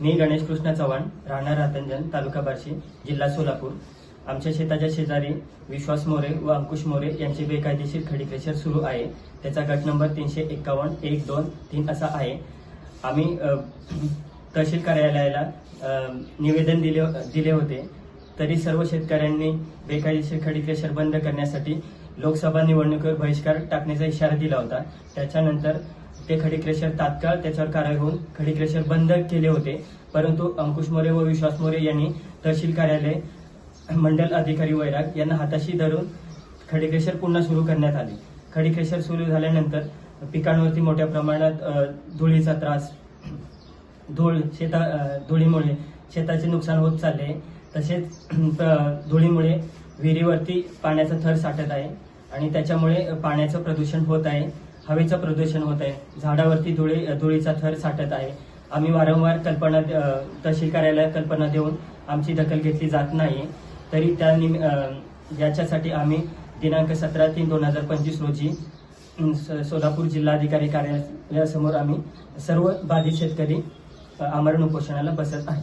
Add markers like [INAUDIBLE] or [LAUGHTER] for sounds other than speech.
मी गणेश कृष्ण चव्हाण राहणार रातंजन तालुका बार्शी जिल्हा सोलापूर. आमच्या शेताच्या शेजारी विश्वास मोरे व अंकुश मोरे यांचे बेकायदेशीर खडी क्रेशर सुरू आहे. त्याचा गट नंबर तीनशे एक्कावन्न एक दोन तीन असा आहे. आम्ही तहसील कार्यालयाला निवेदन दिले दिले होते. तरी सर्व शेतकऱ्यांनी बेकायदेशीर खडी क्रेशर बंद करण्यासाठी लोकसभा निवडणुकीवर बहिष्कार टाकण्याचा इशारा दिला होता. त्याच्यानंतर ते खडी क्रेशर तात्काळ त्याच्यावर कारवाई होऊन खडी क्रेशर बंद केले होते. परंतु अंकुश मोरे व विश्वास मोरे यांनी तहसील कार्यालय मंडल अधिकारी वैराग यांना हाताशी धरून खडी क्रेशर पुन्हा सुरू करण्यात आले. खडी क्रेशर सुरू झाल्यानंतर पिकांवरती मोठ्या प्रमाणात धुळीचा त्रास धूळ शेता धुळीमुळे शेताचे नुकसान होत चालले. तसेच [CLEARS THROAT] धुळीमुळे विहिरीवरती पाण्याचा थर साठत आहे आणि त्याच्यामुळे पाण्याचं प्रदूषण होत आहे हवेचं प्रदूषण होत आहे. झाडावरती धुळी धुळीचा थर साठत आहे. आम्ही वारंवार कल्पना तहसील कार्यालयात कल्पना देऊन आमची दखल घेतली जात नाही. तरी त्या निम याच्यासाठी आम्ही दिनांक सतरा तीन दोन हजार पंचवीस रोजी स- सोलापूर जिल्हाधिकारी कार्यालयासमोर आम्ही सर्व बाधित शेतकरी आमरण उपोषणाला बसत आहे.